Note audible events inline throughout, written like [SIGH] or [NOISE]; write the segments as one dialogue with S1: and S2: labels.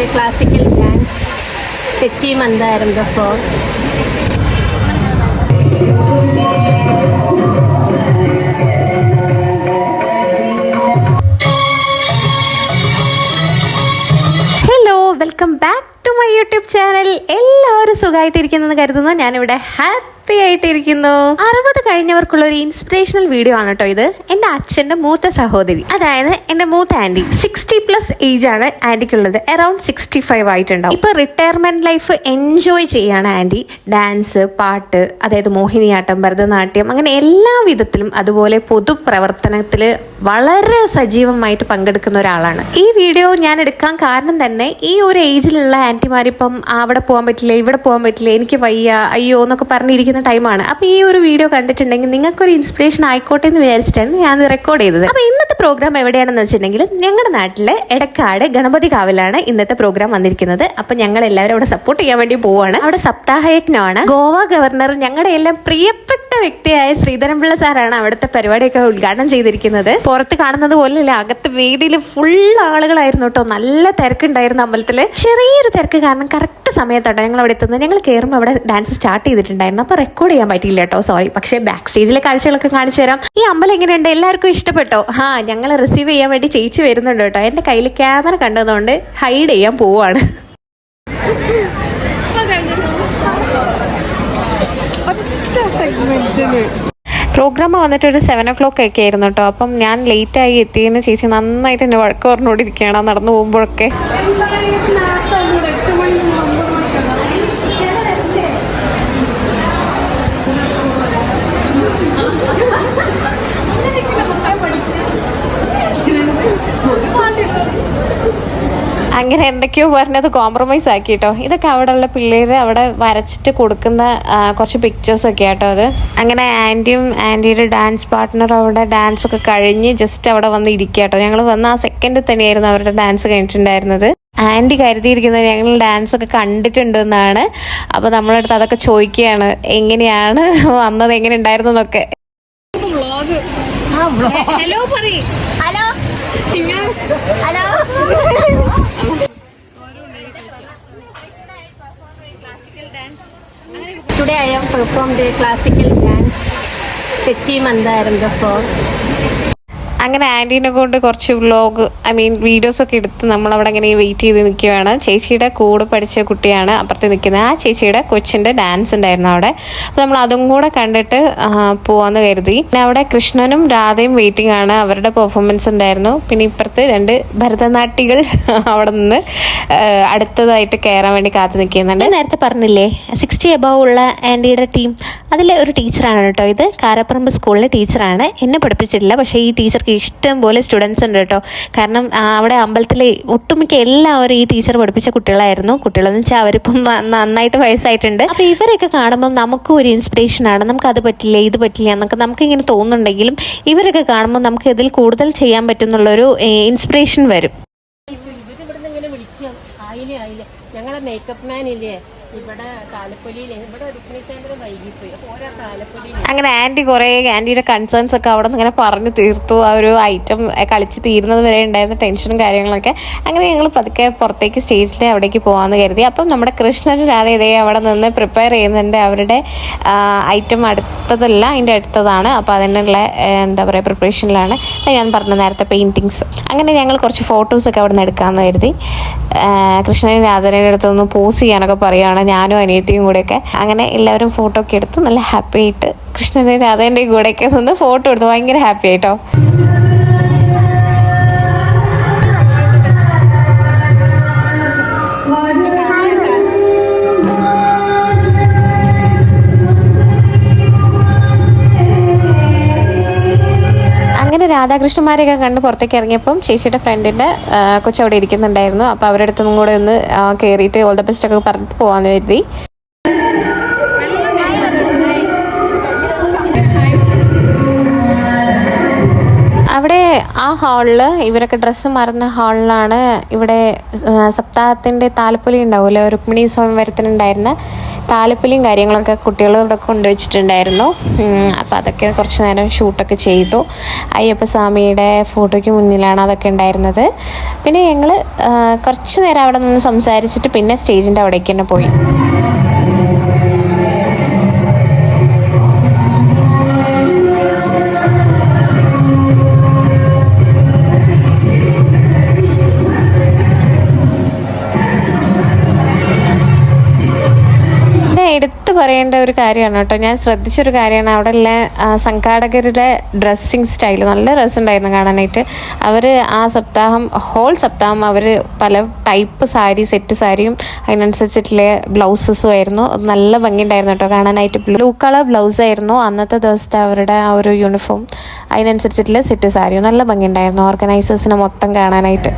S1: the dance Techi Mandaram, the song.
S2: Hello welcome back to my YouTube channel എല്ലാവരും സുഖമായിട്ടിരിക്കുന്നെന്ന് കരുതുന്നു. ഞാനിവിടെ happy ആയിട്ടിരിക്കുന്നു. അറുപത് കഴിഞ്ഞവർക്കുള്ള ഒരു ഇൻസ്പിറേഷണൽ വീഡിയോ ആണ് കേട്ടോ ഇത്. എന്റെ അച്ഛന്റെ മൂത്ത സഹോദരി. അതായത് എന്റെ മൂത്ത ആന്റി സിക്സ്റ്റി പ്ലസ് ഏജ് ആണ് ആന്റിക്കുള്ളത് അറൌണ്ട് സിക്സ്റ്റി ഫൈവ് ആയിട്ടുണ്ടാവും. ഇപ്പൊ റിട്ടയർമെന്റ് ലൈഫ് എൻജോയ് ചെയ്യാണ് ആന്റി ഡാൻസ് പാട്ട് അതായത് മോഹിനിയാട്ടം ഭരതനാട്യം അങ്ങനെ എല്ലാ വിധത്തിലും അതുപോലെ പൊതുപ്രവർത്തനത്തിൽ വളരെ സജീവമായിട്ട് പങ്കെടുക്കുന്ന ഒരാളാണ്. ഈ വീഡിയോ ഞാൻ എടുക്കാൻ കാരണം തന്നെ ഈ ഒരു ഏജിലുള്ള ആന്റിമാരിപ്പം അവിടെ പോകാൻ പറ്റില്ല? ഇവിടെ പോകാൻ പറ്റില്ല? എനിക്ക് വയ്യ. അയ്യോ എന്നൊക്കെ പറഞ്ഞിരിക്കുന്ന ടൈമാണ്. അപ്പോൾ ഈ ഒരു വീഡിയോ കണ്ടിട്ടുണ്ടെങ്കിൽ നിങ്ങൾക്കൊരു ഇൻസ്പിറേഷൻ ആയിക്കോട്ടെ എന്ന് വിചാരിച്ചിട്ടാണ് ഞാൻ റെക്കോർഡ് ചെയ്തത്. അപ്പോൾ ഇന്നത്തെ പ്രോഗ്രാം എവിടെയാണെന്ന് വെച്ചിട്ടുണ്ടെങ്കിൽ ഞങ്ങളുടെ നാട്ടിലെ എടക്കാട് ഗണപതി കാവിലാണ് ഇന്നത്തെ പ്രോഗ്രാം വന്നിരിക്കുന്നത്. അപ്പോൾ ഞങ്ങൾ എല്ലാവരും അവിടെ സപ്പോർട്ട് ചെയ്യാൻ വേണ്ടി പോവാണ്. അവിടെ സപ്താഹയജ്ഞമാണ്. ഗോവ ഗവർണർ ഞങ്ങളുടെ എല്ലാം പ്രിയപ്പെട്ട വ്യക്തിയായ ശ്രീധരൻപിള്ള സാറാണ് അവിടുത്തെ പരിപാടിയൊക്കെ ഉദ്ഘാടനം ചെയ്തിരിക്കുന്നത്. പുറത്ത് കാണുന്നത് പോലെയല്ല അകത്ത് വേദിയിൽ ഫുൾ ആളുകളായിരുന്നു കേട്ടോ. നല്ല തിരക്കുണ്ടായിരുന്നു അമ്പലത്തിൽ. ചെറിയൊരു തിരക്ക് കാരണം കറക്റ്റ് സമയത്തോട്ടോ ഞങ്ങൾ അവിടെ എത്തുന്നത്. ഞങ്ങൾ കയറുമ്പോൾ അവിടെ ഡാൻസ് സ്റ്റാർട്ട് ചെയ്തിട്ടുണ്ടായിരുന്നു. അപ്പോൾ റെക്കോർഡ് ചെയ്യാൻ പറ്റിയില്ല കേട്ടോ സോറി പക്ഷേ ബാക്ക് സ്റ്റേജിലെ കാഴ്ചകളൊക്കെ കാണിച്ചു തരാം. ഈ അമ്പലം എങ്ങനെയുണ്ട്? എല്ലാവർക്കും ഇഷ്ടപ്പെട്ടോ? ആ ഞങ്ങൾ റിസീവ് ചെയ്യാൻ വേണ്ടി ചേച്ചി വരുന്നുണ്ട് കേട്ടോ എന്റെ കയ്യിൽ ക്യാമറ കണ്ടതുകൊണ്ട് ഹൈഡ് ചെയ്യാൻ പോവാണ്. പ്രോഗ്രാം വന്നിട്ട് ഒരു സെവൻ ഒ ക്ലോക്ക് ഒക്കെ ആയിരുന്നു കേട്ടോ അപ്പം ഞാൻ ലേറ്റായി എത്തിയെന്ന് ചേച്ചി നന്നായിട്ട് എന്നെ വഴക്ക് പറഞ്ഞുകൊണ്ടിരിക്കുകയാണ് നടന്നു പോകുമ്പോഴൊക്കെ. അങ്ങനെ എന്തൊക്കെയോ പറഞ്ഞത് കോംപ്രമൈസ് ആക്കി കേട്ടോ ഇതൊക്കെ അവിടെ ഉള്ള പിള്ളേർ അവിടെ വരച്ചിട്ട് കൊടുക്കുന്ന കുറച്ച് പിക്ചേഴ്സ് ഒക്കെ ആട്ടോ അത്. അങ്ങനെ ആന്റിയും ആന്റിയുടെ ഡാൻസ് പാർട്ട്ണർ അവിടെ ഡാൻസ് ഒക്കെ കഴിഞ്ഞ് ജസ്റ്റ് അവിടെ വന്ന് ഇരിക്കുക കേട്ടോ ഞങ്ങൾ വന്ന ആ സെക്കൻഡിൽ തന്നെയായിരുന്നു അവരുടെ ഡാൻസ് കഴിഞ്ഞിട്ടുണ്ടായിരുന്നത്. ആന്റി കരുതിയിരിക്കുന്നത് ഞങ്ങൾ ഡാൻസ് ഒക്കെ കണ്ടിട്ടുണ്ടെന്നാണ്. അപ്പോൾ നമ്മളടുത്ത് അതൊക്കെ ചോദിക്കുകയാണ് എങ്ങനെയാണ് വന്നത്? എങ്ങനെ ഉണ്ടായിരുന്നു എന്നൊക്കെ?
S1: ഹലോ പറയും. Hello hello I am performed a classical dance, Techi Mandaram, the song.
S2: അങ്ങനെ ആന്റീനെ കൊണ്ട് കുറച്ച് വ്ലോഗ് ഐ മീൻ വീഡിയോസ് ഒക്കെ എടുത്ത് നമ്മൾ അവിടെ അങ്ങനെ വെയിറ്റ് ചെയ്ത് നിൽക്കുകയാണ് ചേച്ചിയുടെ കൂടെ പഠിച്ച കുട്ടിയാണ് അപ്പുറത്ത് നിൽക്കുന്നത്. ആ ചേച്ചിയുടെ കൊച്ചിന്റെ ഡാൻസ് ഉണ്ടായിരുന്നു അവിടെ. അപ്പോൾ നമ്മൾ അതും കൂടെ കണ്ടിട്ട് പോവാന്ന് കരുതി. പിന്നെ അവിടെ കൃഷ്ണനും രാധയും വെയിറ്റിംഗ് ആണ്. അവരുടെ പെർഫോമൻസ് ഉണ്ടായിരുന്നു. പിന്നെ ഇപ്പുറത്ത് രണ്ട് ഭരതനാട്യികൾ [LAUGHS] അവിടെ നിന്ന് അടുത്തതായിട്ട് കയറാൻ വേണ്ടി കാത്തു നിൽക്കുന്നുണ്ട്. നേരത്തെ പറഞ്ഞില്ലേ സിക്സ്റ്റി എബവ് ഉള്ള ആന്റിയുടെ ടീം അതിലെ ഒരു ടീച്ചറാണ് കേട്ടോ ഇത്. കാരപ്പറമ്പ് സ്കൂളിലെ ടീച്ചറാണ് എന്നെ പഠിപ്പിച്ചിട്ടില്ല പക്ഷേ ഈ ടീച്ചർക്ക് ഇഷ്ടം പോലെ സ്റ്റുഡൻസ് ഉണ്ട് കേട്ടോ. കാരണം അവിടെ അമ്പലത്തിലെ ഒട്ടുമിക്ക എല്ലാവരും ഈ ടീച്ചർ പഠിപ്പിച്ച കുട്ടികളായിരുന്നു. കുട്ടികളെന്ന് വെച്ചാൽ അവരിപ്പം നന്നായിട്ട് വയസ്സായിട്ടുണ്ട്. അപ്പോൾ ഇവരൊക്കെ കാണുമ്പോൾ നമുക്കും ഒരു ഇൻസ്പിറേഷൻ ആണ്. നമുക്ക് അത് പറ്റില്ല ഇത് പറ്റില്ല എന്നൊക്കെ നമുക്ക് ഇങ്ങനെ തോന്നുന്നുണ്ടെങ്കിലും ഇവരൊക്കെ കാണുമ്പോൾ നമുക്ക് ഇതിൽ കൂടുതൽ ചെയ്യാൻ പറ്റുന്നുള്ളൊരു ഇൻസ്പിറേഷൻ വരും.
S1: ഞങ്ങളുടെ ഞങ്ങളെ മേക്കപ്പ് മാൻ ഇല്ലേ? ഇവിടെ താലപ്പൊലിയിൽ ഇവിടെ രുക്മിണീശേന്ദ്രൻ വൈകിപ്പോയി. അപ്പൊ ഓരോ താലപ്പൊലിയിൽ
S2: അങ്ങനെ ആന്റി കുറേ ആന്റിയുടെ കൺസേൺസ് ഒക്കെ അവിടെ നിന്ന് ഇങ്ങനെ പറഞ്ഞു തീർത്തു. ആ ഒരു ഐറ്റം കളിച്ച് തീരുന്നത് വരെ ഉണ്ടായിരുന്ന ടെൻഷനും കാര്യങ്ങളൊക്കെ. അങ്ങനെ ഞങ്ങൾ പതുക്കെ പുറത്തേക്ക് സ്റ്റേജിൽ അവിടേക്ക് പോകാമെന്ന് കരുതി. അപ്പം നമ്മുടെ കൃഷ്ണൻ രാധ ഇതേ അവിടെ നിന്ന് പ്രിപ്പയർ ചെയ്യുന്നുണ്ട് അവരുടെ ഐറ്റം അടുത്തതല്ല അതിന്റെ അടുത്തതാണ്. അപ്പോൾ അതിനുള്ള എന്താ പറയുക പ്രിപ്പറേഷനിലാണ് ഞാൻ പറഞ്ഞ നേരത്തെ പെയിന്റിങ്സ് അങ്ങനെ ഞങ്ങൾ കുറച്ച് ഫോട്ടോസൊക്കെ അവിടെ നിന്ന് എടുക്കാമെന്ന് കരുതി. കൃഷ്ണൻ രാധയുടെ അടുത്തൊന്ന് പോസ് ചെയ്യാനൊക്കെ പറയുകയാണ് ഞാനും അനിയത്തിയും കൂടെയൊക്കെ അങ്ങനെ എല്ലാവരും ഫോട്ടോ ഒക്കെ എടുത്ത് നല്ല ഹാപ്പി ആയിട്ട് കൃഷ്ണനെ രാധേന്റെ കൂടെയൊക്കെ നിന്ന് ഫോട്ടോ എടുത്ത് ഭയങ്കര ഹാപ്പി ആയിട്ടോ. രാധാകൃഷ്ണന്മാരെയൊക്കെ കണ്ട് പുറത്തേക്ക് ഇറങ്ങിയപ്പം ചേച്ചിയുടെ ഫ്രണ്ടിന്റെ കൊച്ചവിടെ ഇരിക്കുന്നുണ്ടായിരുന്നു. അപ്പോൾ അവരുടെ അടുത്തും കൂടെ ഒന്ന് കയറിയിട്ട് ഓൾ ദ ബെസ്റ്റ് ഒക്കെ പറഞ്ഞിട്ട് പോകാമെന്ന് കരുതി. അവിടെ ആ ഹാളിൽ ഇവരൊക്കെ ഡ്രസ്സ് മാറുന്ന ഹാളിലാണ് ഇവിടെ സപ്താഹത്തിന്റെ താലപ്പൊലി ഉണ്ടാവുമല്ലോ? രുക്മിണി സ്വയംവരത്തിനുണ്ടായിരുന്ന താലപ്പൊലിയും കാര്യങ്ങളൊക്കെ കുട്ടികൾ കൊണ്ടുവച്ചിട്ടുണ്ടായിരുന്നു. അപ്പോൾ അതൊക്കെ കുറച്ച് നേരം ഷൂട്ടൊക്കെ ചെയ്തു. അയ്യപ്പസ്വാമിയുടെ ഫോട്ടോയ്ക്ക് മുന്നിലാണ് അതൊക്കെ ഉണ്ടായിരുന്നത്. പിന്നെ ഞങ്ങൾ കുറച്ച് നേരം അവിടെ നിന്ന് സംസാരിച്ചിട്ട് പിന്നെ സ്റ്റേജിന്റെ അവിടേക്ക് തന്നെ പോയി. എടുത്തു പറയേണ്ട ഒരു കാര്യമാണ് കേട്ടോ. ഞാൻ ശ്രദ്ധിച്ചൊരു കാര്യമാണ്. അവിടെ ഉള്ള സംഘാടകരുടെ ഡ്രസ്സിങ് സ്റ്റൈൽ നല്ല രസമുണ്ടായിരുന്നു കാണാനായിട്ട്. അവർ ആ സപ്താഹം ഹോൾ സപ്താഹം അവർ പല ടൈപ്പ് സാരി സെറ്റ് സാരിയും അതിനനുസരിച്ചിട്ടുള്ള ബ്ലൗസസും ആയിരുന്നു. നല്ല ഭംഗിയുണ്ടായിരുന്നു കേട്ടോ കാണാനായിട്ട്. ബ്ലൂ കളർ ബ്ലൗസ് ആയിരുന്നു. അന്നത്തെ ദിവസത്തെ അവരുടെ ആ ഒരു യൂണിഫോം അതിനനുസരിച്ചിട്ടുള്ള സെറ്റ് സാരിയും നല്ല ഭംഗിയുണ്ടായിരുന്നു. ഓർഗനൈസേഴ്സിനെ മൊത്തം കാണാനായിട്ട്.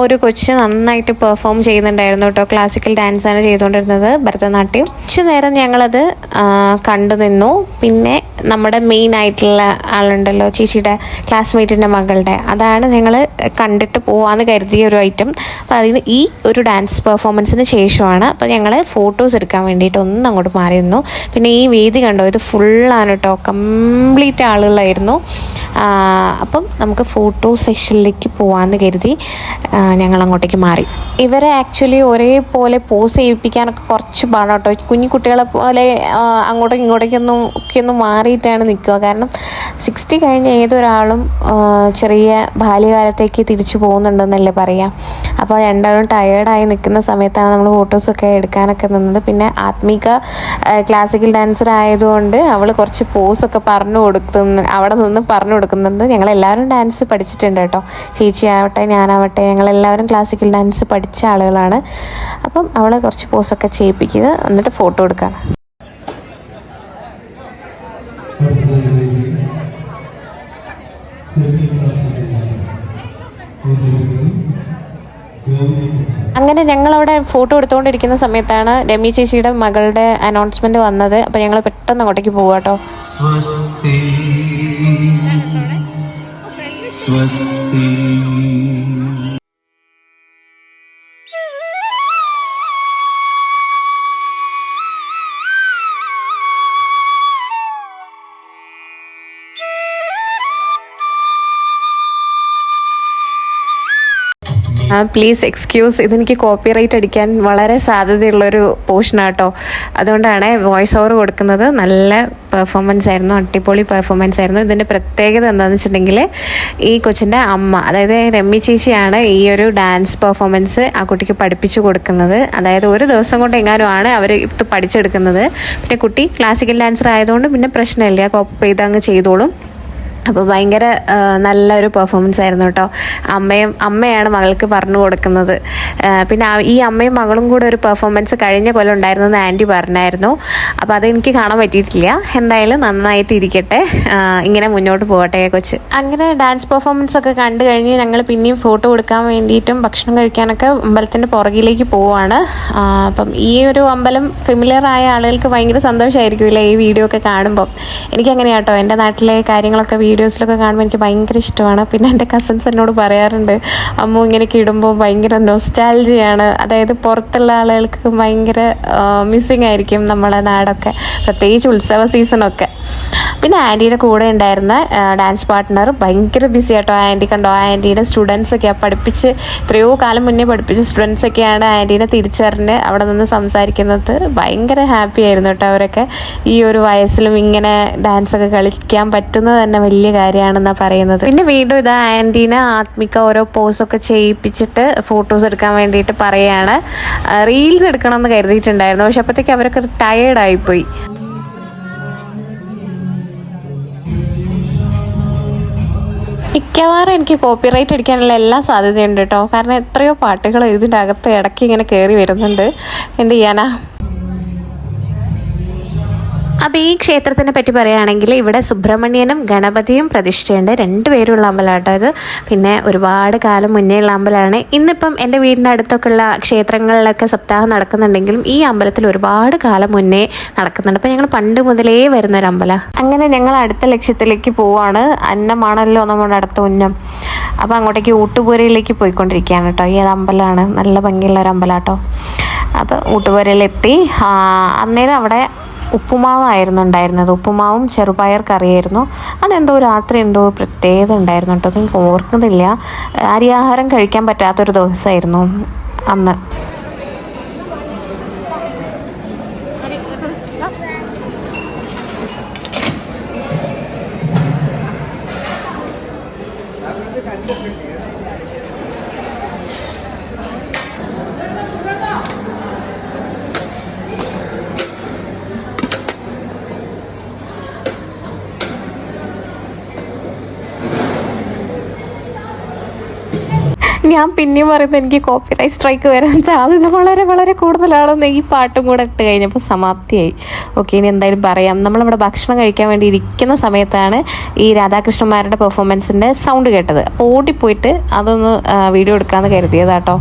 S2: ഞങ്ങൾ ഒരു കൊച്ച് നന്നായിട്ട് പെർഫോം ചെയ്യുന്നുണ്ടായിരുന്നു കേട്ടോ. ക്ലാസിക്കൽ ഡാൻസാണ് ചെയ്തുകൊണ്ടിരുന്നത് ഭരതനാട്യം. കുറച്ചു നേരം ഞങ്ങളത് കണ്ടു നിന്നു പിന്നെ നമ്മുടെ മെയിൻ ആയിട്ടുള്ള ആളുണ്ടല്ലോ ചേച്ചിയുടെ ക്ലാസ്മേറ്റിന്റെ മകളുടെ. അതാണ് ഞങ്ങൾ കണ്ടിട്ട് പോവാന്ന് കരുതിയ ഒരു ഐറ്റം അപ്പോൾ അതിന് ഈ ഒരു ഡാൻസ് പെർഫോമൻസിന് ശേഷമാണ് അപ്പോൾ ഞങ്ങൾ ഫോട്ടോസ് എടുക്കാൻ വേണ്ടിയിട്ട് ഒന്നും അങ്ങോട്ട് മാറിയിരുന്നു പിന്നെ ഈ വേദി കണ്ടോ ഇത് ഫുള്ളാണ് കേട്ടോ കംപ്ലീറ്റ് ആളുകളായിരുന്നു. അപ്പം നമുക്ക് ഫോട്ടോ സെഷനിലേക്ക് പോകാമെന്ന് കരുതി ഞങ്ങൾ അങ്ങോട്ടേക്ക് മാറി. ഇവരെ ആക്ച്വലി ഒരേപോലെ പോസ് ചെയ്യിപ്പിക്കാനൊക്കെ കുറച്ച് പാടാണ് കേട്ടോ കുഞ്ഞു കുട്ടികളെ പോലെ അങ്ങോട്ടേക്കും അങ്ങോട്ടും ഇങ്ങോട്ടേക്കൊന്നും ഒക്കെ ഒന്ന് മാറിയിട്ടാണ് നിൽക്കുക. കാരണം സിക്സ്റ്റി കഴിഞ്ഞ ഏതൊരാളും ചെറിയ ബാല്യകാലത്തേക്ക് തിരിച്ചു പോകുന്നുണ്ടെന്നല്ലേ പറയാം. അപ്പോൾ രണ്ടാളും ടയേർഡായി നിൽക്കുന്ന സമയത്താണ് നമ്മൾ ഫോട്ടോസൊക്കെ എടുക്കാനൊക്കെ നിന്നത്. പിന്നെ ആത്മീക ക്ലാസിക്കൽ ഡാൻസർ ആയതുകൊണ്ട് അവൾ കുറച്ച് പോസൊക്കെ പറഞ്ഞു കൊടുക്കുന്ന അവിടെ നിന്ന് പറഞ്ഞു കൊടുക്കുന്നുണ്ട് ഞങ്ങളെല്ലാവരും ഡാൻസ് പഠിച്ചിട്ടുണ്ട് കേട്ടോ. ചേച്ചി ആവട്ടെ ഞാനാവട്ടെ ഞങ്ങളെല്ലാവരും ക്ലാസിക്കൽ ഡാൻസ് പഠിച്ച ആളുകളാണ്. അപ്പം അവളെ കുറച്ച് പോസൊക്കെ ചെയ്യിപ്പിക്കുക. എന്നിട്ട് ഫോട്ടോ എടുക്കാം അങ്ങനെ ഞങ്ങൾ അവിടെ ഫോട്ടോ എടുത്തുകൊണ്ടിരിക്കുന്ന സമയത്താണ് രമി ചേച്ചിയുടെ മകളുടെ അനൗൺസ്മെന്റ് വന്നത്. അപ്പൊ ഞങ്ങൾ പെട്ടെന്ന് അങ്ങോട്ടേക്ക് പോവാട്ടോ
S3: സ്വസ്തി. സ്വസ്തി.
S2: പ്ലീസ് എക്സ്ക്യൂസ് ഇതെനിക്ക് കോപ്പി റൈറ്റ് അടിക്കാൻ വളരെ സാധ്യതയുള്ളൊരു പോർഷനാട്ടോ അതുകൊണ്ടാണ് വോയിസ് ഓവർ കൊടുക്കുന്നത്. നല്ല പെർഫോമൻസ് ആയിരുന്നു അടിപൊളി പെർഫോമൻസ് ആയിരുന്നു. ഇതിന്റെ പ്രത്യേകത എന്താണെന്ന് വെച്ചിട്ടുണ്ടെങ്കിൽ ഈ കൊച്ചിന്റെ അമ്മ അതായത് രമ്യ ചേച്ചിയാണ് ഈ ഒരു ഡാൻസ് പെർഫോമൻസ് ആ കുട്ടിക്ക് പഠിപ്പിച്ചു കൊടുക്കുന്നത്. അതായത് ഒരു ദിവസം കൊണ്ട് എങ്ങാനും ആണ് അവർ ഇപ്പം പഠിച്ചെടുക്കുന്നത്. പിന്നെ കുട്ടി ക്ലാസിക്കൽ ഡാൻസർ ആയതുകൊണ്ട് പിന്നെ പ്രശ്നമില്ല. കോപ്പ് ചെയ്ത് അങ്ങ് ചെയ്തോളും. അപ്പോൾ ഭയങ്കര നല്ലൊരു പെർഫോമൻസ് ആയിരുന്നു കേട്ടോ അമ്മയും അമ്മയാണ് മകൾക്ക് പറഞ്ഞു കൊടുക്കുന്നത്. പിന്നെ ഈ അമ്മയും മകളും കൂടെ ഒരു പെർഫോമൻസ് കഴിഞ്ഞ കൊല്ലം ഉണ്ടായിരുന്നെന്ന് ആന്റി പറഞ്ഞായിരുന്നു. അപ്പോൾ അതെനിക്ക് കാണാൻ പറ്റിയിട്ടില്ല. എന്തായാലും നന്നായിട്ട് ഇരിക്കട്ടെ. ഇങ്ങനെ മുന്നോട്ട് പോകട്ടെ കൊച്ച്. അങ്ങനെ ഡാൻസ് പെർഫോമൻസ് ഒക്കെ കണ്ടു കഴിഞ്ഞ് ഞങ്ങൾ പിന്നെയും ഫോട്ടോ എടുക്കാൻ വേണ്ടിയിട്ടും ഭക്ഷണം കഴിക്കാനൊക്കെ അമ്പലത്തിന്റെ പുറകിലേക്ക് പോവാണ്. അപ്പം ഈ ഒരു അമ്പലം ഫെമിലിയർ ആയ ആളുകൾക്ക് ഭയങ്കര സന്തോഷമായിരിക്കുമല്ലേ ഈ വീഡിയോ ഒക്കെ കാണുമ്പോൾ എനിക്കങ്ങനെയാട്ടോ എന്റെ നാട്ടിലെ കാര്യങ്ങളൊക്കെ വീഡിയോസിലൊക്കെ കാണുമ്പോൾ എനിക്ക് ഭയങ്കര ഇഷ്ടമാണ്. പിന്നെ എന്റെ കസിൻസ് എന്നോട് പറയാറുണ്ട് അമ്മ ഇങ്ങനെയൊക്കെ ഇടുമ്പോൾ ഭയങ്കര നൊസ്റ്റാലജിയാണ് അതായത് പുറത്തുള്ള ആളുകൾക്ക് ഭയങ്കര മിസ്സിങ് ആയിരിക്കും നമ്മളെ നാടൊക്കെ പ്രത്യേകിച്ച് ഉത്സവ സീസണൊക്കെ പിന്നെ ആന്റിയുടെ കൂടെ ഉണ്ടായിരുന്ന ഡാൻസ് പാർട്ട്ണർ ഭയങ്കര ബിസി ആട്ടോ. ആന്റി കണ്ടോ? ആ സ്റ്റുഡൻസൊക്കെ പഠിപ്പിച്ച് എത്രയോ കാലം മുന്നേ പഠിപ്പിച്ച സ്റ്റുഡൻസൊക്കെയാണ് ആന്റീനെ തിരിച്ചറിഞ്ഞ് അവിടെ നിന്ന് സംസാരിക്കുന്നത്. ഭയങ്കര ഹാപ്പി ആയിരുന്നു കേട്ടോ അവരൊക്കെ. ഈ ഒരു വയസ്സിലും ഇങ്ങനെ ഡാൻസൊക്കെ കളിക്കാൻ പറ്റുന്നത് തന്നെ വലിയ കാര്യമാണെന്നാണ് പറയുന്നത്. പിന്നെ വീണ്ടും ഇത് ആന്റീനെ ആത്മിക ഓരോ പോസൊക്കെ ചെയ്യിപ്പിച്ചിട്ട് ഫോട്ടോസ് എടുക്കാൻ വേണ്ടിയിട്ട് പറയുകയാണ് റീൽസ് എടുക്കണം എടുക്കണമെന്ന് കരുതിയിട്ടുണ്ടായിരുന്നു. പക്ഷെ അപ്പോഴത്തേക്ക് അവരൊക്കെ ടയേർഡായിപ്പോയി മിക്കവാറും എനിക്ക് കോപ്പിറൈറ്റ് അടിക്കാനുള്ള എല്ലാ സാധ്യതയുണ്ട് കേട്ടോ. കാരണം എത്രയോ പാട്ടുകൾ ഇതിന്റെ അകത്ത് ഇടയ്ക്ക് ഇങ്ങനെ കയറി വരുന്നുണ്ട്. എന്ത് ചെയ്യാനാ? അപ്പോൾ ഈ ക്ഷേത്രത്തിനെ പറ്റി പറയുകയാണെങ്കിൽ ഇവിടെ സുബ്രഹ്മണ്യനും ഗണപതിയും പ്രതിഷ്ഠയുണ്ട്. രണ്ടുപേരുള്ള അമ്പലമാട്ടോ ഇത്. പിന്നെ ഒരുപാട് കാലം മുന്നേ ഉള്ള അമ്പലമാണ്. ഇന്നിപ്പം എന്റെ വീടിന്റെ അടുത്തൊക്കെ ഉള്ള ക്ഷേത്രങ്ങളിലൊക്കെ സപ്താഹം നടക്കുന്നുണ്ടെങ്കിലും ഈ അമ്പലത്തിൽ ഒരുപാട് കാലം മുന്നേ നടക്കുന്നുണ്ട്. അപ്പോൾ ഞങ്ങൾ പണ്ട് മുതലേ വരുന്ന ഒരു അമ്പലം. അങ്ങനെ ഞങ്ങൾ അടുത്ത ലക്ഷ്യത്തിലേക്ക് പോവാണ്. അന്നമാണല്ലോ നമ്മുടെ അടുത്ത ഉന്നം. അപ്പോൾ അങ്ങോട്ടേക്ക് ഊട്ടുപുരയിലേക്ക് പോയിക്കൊണ്ടിരിക്കുകയാണ് കേട്ടോ. ഈ അമ്പലമാണ്. നല്ല ഭംഗിയുള്ള ഒരു അമ്പലം കേട്ടോ അപ്പോൾ ഊട്ടുപുരയിലെത്തി അന്നേരം അവിടെ ഉപ്പുമാവായിരുന്നു ഉണ്ടായിരുന്നത്. ഉപ്പുമാവും ചെറുപയർ കറിയായിരുന്നു. അതെന്തോ രാത്രി എന്തോ പ്രത്യേകത ഉണ്ടായിരുന്നു കേട്ടോ. എനിക്ക് ഓർക്കുന്നില്ല. അരിയാഹാരം കഴിക്കാൻ പറ്റാത്തൊരു ദിവസമായിരുന്നു അന്ന്. ഞാൻ പിന്നെയും പറയുന്നത് എനിക്ക് കോപ്പി റൈറ്റ് സ്ട്രൈക്ക് വരാൻ സാധ്യത വളരെ വളരെ കൂടുതലാണെന്ന് ഈ പാട്ടും കൂടെ ഇട്ട് കഴിഞ്ഞപ്പോൾ സമാപ്തിയായി. ഓക്കെ ഇനി എന്തായാലും പറയാം. നമ്മളിവിടെ ഭക്ഷണം കഴിക്കാൻ വേണ്ടി ഇരിക്കുന്ന സമയത്താണ് ഈ രാധാകൃഷ്ണന്മാരുടെ പെർഫോമൻസിന്റെ സൗണ്ട് കേട്ടത്. അപ്പോൾ ഓടിപ്പോയിട്ട് അതൊന്ന് വീഡിയോ എടുക്കാമെന്ന് കരുതിയതാട്ടോ.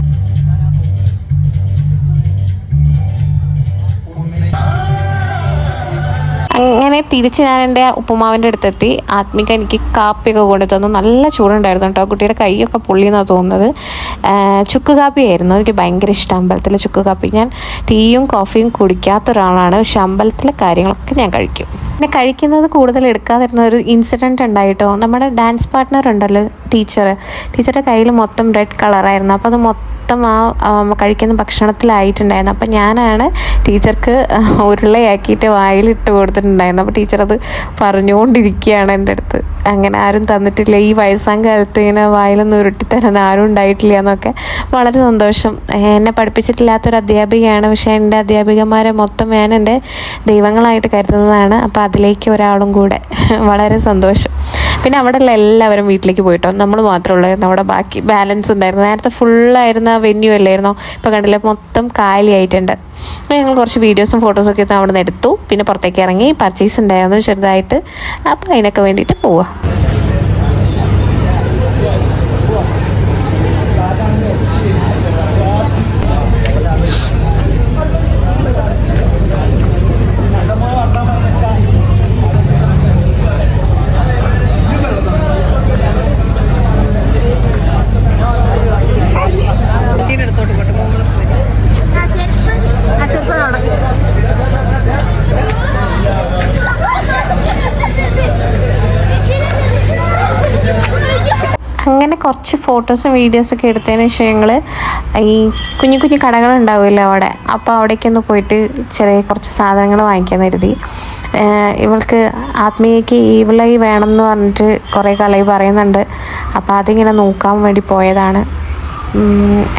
S2: അങ്ങനെ തിരിച്ച് ഞാൻ എന്റെ ഉപ്പുമാവിന്റെ അടുത്തെത്തി. ആത്മിക എനിക്ക് കാപ്പിയൊക്കെ കൊണ്ടു തന്നു. നല്ല ചൂടുണ്ടായിരുന്നു കേട്ടോ. കുട്ടിയുടെ കൈയൊക്കെ പൊള്ളിയെന്നാണ് തോന്നുന്നത്. ചുക്ക് കാപ്പി ആയിരുന്നു. എനിക്ക് ഭയങ്കര ഇഷ്ടം. അമ്പലത്തിലെ ചുക്ക് കാപ്പി. ഞാൻ ടീയും കോഫിയും കുടിക്കാത്ത ഒരാളാണ്. പക്ഷെ അമ്പലത്തിലെ കാര്യങ്ങളൊക്കെ ഞാൻ കഴിക്കും. പിന്നെ കഴിക്കുന്നത് കൂടുതൽ എടുക്കാതിരുന്ന ഒരു ഇൻസിഡന്റ് ഉണ്ടായിട്ടോ നമ്മുടെ ഡാൻസ് പാർട്ട്ണർ ഉണ്ടല്ലോ ടീച്ചർ ടീച്ചറുടെ കയ്യിൽ മൊത്തം റെഡ് കളറായിരുന്നു. അപ്പോൾ അത് മൊത്തം ആ ആ, കഴിക്കുന്ന ഭക്ഷണത്തിലായിട്ടുണ്ടായിരുന്നു. അപ്പം ഞാനാണ് ടീച്ചർക്ക് ഉരുളയാക്കിയിട്ട് വായിലിട്ട് കൊടുത്തിട്ടുണ്ടായിരുന്നു. അപ്പോൾ ടീച്ചർ അത് പറഞ്ഞുകൊണ്ടിരിക്കുകയാണ് എന്റെ അടുത്ത്. അങ്ങനെ ആരും തന്നിട്ടില്ല. ഈ വയസ്സാം കാലത്ത് ഇങ്ങനെ വായിലൊന്നും ഉരുട്ടിത്തരാൻ ആരും ഉണ്ടായിട്ടില്ല എന്നൊക്കെ വളരെ സന്തോഷം. എന്നെ പഠിപ്പിച്ചിട്ടില്ലാത്തൊരു അധ്യാപികയാണ്. പക്ഷേ എന്റെ അധ്യാപികമാരെ മൊത്തം ഞാൻ എന്റെ ദൈവങ്ങളായിട്ട് കരുതുന്നതാണ്. അപ്പോൾ അതിലേക്ക് ഒരാളും കൂടെ. വളരെ സന്തോഷം. പിന്നെ അവിടെ ഉള്ള എല്ലാവരും വീട്ടിലേക്ക് പോയിട്ടോ. നമ്മൾ മാത്രമേ ഉള്ളായിരുന്നു. അവിടെ ബാക്കി ബാലൻസ് ഉണ്ടായിരുന്നു. നേരത്തെ ഫുള്ളായിരുന്ന വെന്യൂ അല്ലായിരുന്നോ? ഇപ്പോൾ കണ്ടില്ല മൊത്തം കാലിയായിട്ടുണ്ട് അപ്പോൾ ഞങ്ങൾ കുറച്ച് വീഡിയോസും ഫോട്ടോസും ഒക്കെ അവിടെ നിന്ന് എടുത്തു. പിന്നെ പുറത്തേക്ക് ഇറങ്ങി പർച്ചേസ് ഉണ്ടായിരുന്നു ചെറുതായിട്ട്. അപ്പോൾ അതിനൊക്കെ വേണ്ടിയിട്ട് പോവാം
S1: കുട്ടീന്റെ അടുത്തോട്ട് പോട്ടെ മോൾ പോയി. ആ ചെറുപ്പം നടക്കും
S2: അങ്ങനെ കുറച്ച് ഫോട്ടോസും വീഡിയോസും ഒക്കെ എടുത്തതിന് ശേഷം ഞങ്ങൾ ഈ കുഞ്ഞു കുഞ്ഞു കടകളുണ്ടാവില്ല അവിടെ. അപ്പോൾ അവിടേക്കൊന്ന് പോയിട്ട് ചെറിയ കുറച്ച് സാധനങ്ങൾ വാങ്ങിക്കാൻ കരുതി. ഇവൾക്ക് ആത്മീയക്ക് ഈവിളായി വേണമെന്ന് പറഞ്ഞിട്ട് കുറേ കലയി പറയുന്നുണ്ട്. അപ്പോൾ അതിങ്ങനെ നോക്കാൻ വേണ്ടി പോയതാണ്.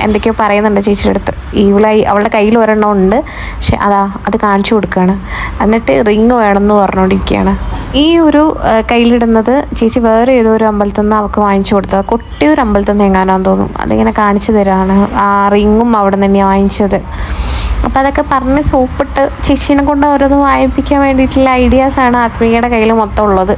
S2: എന്തൊക്കെയോ പറയുന്നുണ്ട് ചേച്ചിയുടെ അടുത്ത്. ഇവളായി അവളുടെ കയ്യിൽ ഒരെണ്ണം ഉണ്ട്. പക്ഷെ അതാ അത് കാണിച്ചു കൊടുക്കുകയാണ് എന്നിട്ട് റിങ് വേണമെന്ന് പറഞ്ഞുകൊണ്ടിരിക്കുകയാണ് ഈ ഒരു കയ്യിലിടുന്നത് ചേച്ചി വേറെ ഏതോ ഒരു അമ്പലത്തിൽ നിന്ന് അവൾക്ക് വാങ്ങിച്ചു കൊടുത്തത്. കുട്ടിയൊരു അമ്പലത്തിൽ നിന്ന് എങ്ങാനാന്ന് തോന്നും അതിങ്ങനെ കാണിച്ചു തരാണ്. ആ റിങ്ങും അവിടെ നിന്ന് തന്നെയാണ് വാങ്ങിച്ചത്. അപ്പോൾ അതൊക്കെ പറഞ്ഞ് സോപ്പിട്ട് ചേച്ചീനെ കൊണ്ട് ഓരോന്ന് വായിപ്പിക്കാൻ വേണ്ടിയിട്ടുള്ള ഐഡിയാസാണ് ആത്മീയയുടെ കയ്യിൽ മൊത്തം ഉള്ളത്.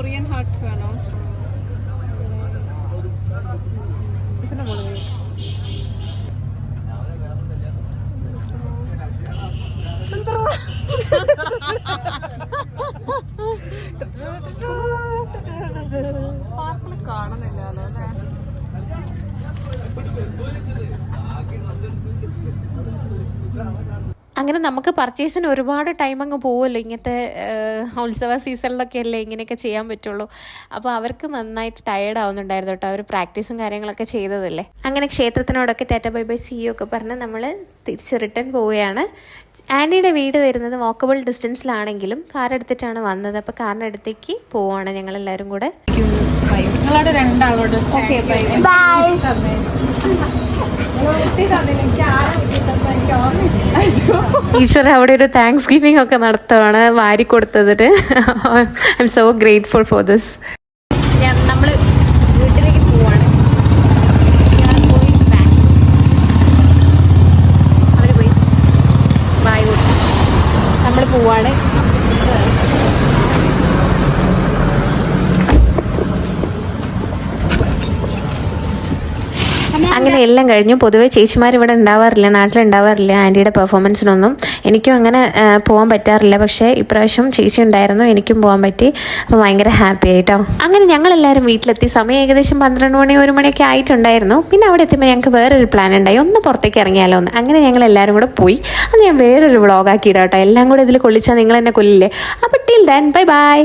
S2: കൊറിയൻ ഹാർട്ട് വേണോ? സ്പാർക്കിൾ കാണുന്നില്ലല്ലോ അല്ലേ? അങ്ങനെ നമുക്ക് പർച്ചേസിന് ഒരുപാട് ടൈം അങ്ങ് പോകുമല്ലോ ഇങ്ങനത്തെ ഉത്സവ സീസണിലൊക്കെ അല്ലേ ഇങ്ങനെയൊക്കെ ചെയ്യാൻ പറ്റുള്ളൂ. അപ്പോൾ അവർക്ക് നന്നായിട്ട് ടയേർഡ് ആവുന്നുണ്ടായിരുന്നു കേട്ടോ. അവർ പ്രാക്ടീസും കാര്യങ്ങളൊക്കെ ചെയ്തതല്ലേ? അങ്ങനെ ക്ഷേത്രത്തിനോടൊക്കെ ടാറ്റ ബൈ ബൈ സി ഒക്കെ പറഞ്ഞ് നമ്മൾ തിരിച്ച് റിട്ടേൺ പോവുകയാണ്. ആന്റിയുടെ വീട് വരുന്നത് വാക്കബിൾ ഡിസ്റ്റൻസിലാണെങ്കിലും കാർ എടുത്തിട്ടാണ് വന്നത്. അപ്പോൾ കാറിന്റെ അടുത്തേക്ക് പോവുകയാണ് ഞങ്ങളെല്ലാവരും കൂടെ.
S1: നിങ്ങളോട് രണ്ടാളോട് ഓക്കെ ബൈ
S2: ബൈ ഈശ്വർ അവിടെ ഒരു താങ്ക്സ് ഗിവിംഗ് ഒക്കെ നടത്തുവാണ് വാരി കൊടുത്തതിന് I'm so grateful for this നമ്മൾ വീട്ടിലേക്ക് പോവാണ് അവർ പോയി ബായ് നമ്മൾ പോവാണ് അങ്ങനെ എല്ലാം കഴിഞ്ഞു. പൊതുവെ ചേച്ചിമാർ ഇവിടെ ഉണ്ടാവാറില്ല നാട്ടിലുണ്ടാവാറില്ല ആന്റിയുടെ പെർഫോമൻസിനൊന്നും. എനിക്കും അങ്ങനെ പോകാൻ പറ്റാറില്ല. പക്ഷേ ഇപ്രാവശ്യം ചേച്ചി ഉണ്ടായിരുന്നു എനിക്കും പോകാൻ പറ്റി. അപ്പോൾ ഭയങ്കര ഹാപ്പി ആയിട്ടോ. അങ്ങനെ ഞങ്ങളെല്ലാവരും വീട്ടിലെത്തി. സമയം ഏകദേശം പന്ത്രണ്ട് മണി ഒരു മണിയൊക്കെ ആയിട്ടുണ്ടായിരുന്നു. പിന്നെ അവിടെ എത്തിയപ്പോൾ ഞങ്ങൾക്ക് വേറൊരു പ്ലാൻ ഉണ്ടായി. ഒന്ന് പുറത്തേക്ക് ഇറങ്ങിയാലോ എന്ന്. അങ്ങനെ ഞങ്ങൾ എല്ലാവരും കൂടെ പോയി. അത് ഞാൻ വേറൊരു വ്ളോഗാക്കി ഇടാം എല്ലാം കൂടെ ഇതിൽ കൊള്ളിച്ചാൽ നിങ്ങൾ എന്നെ കൊല്ലില്ലേ? അപ്പോൾ ടിൽ ദാൻ ബൈ ബൈ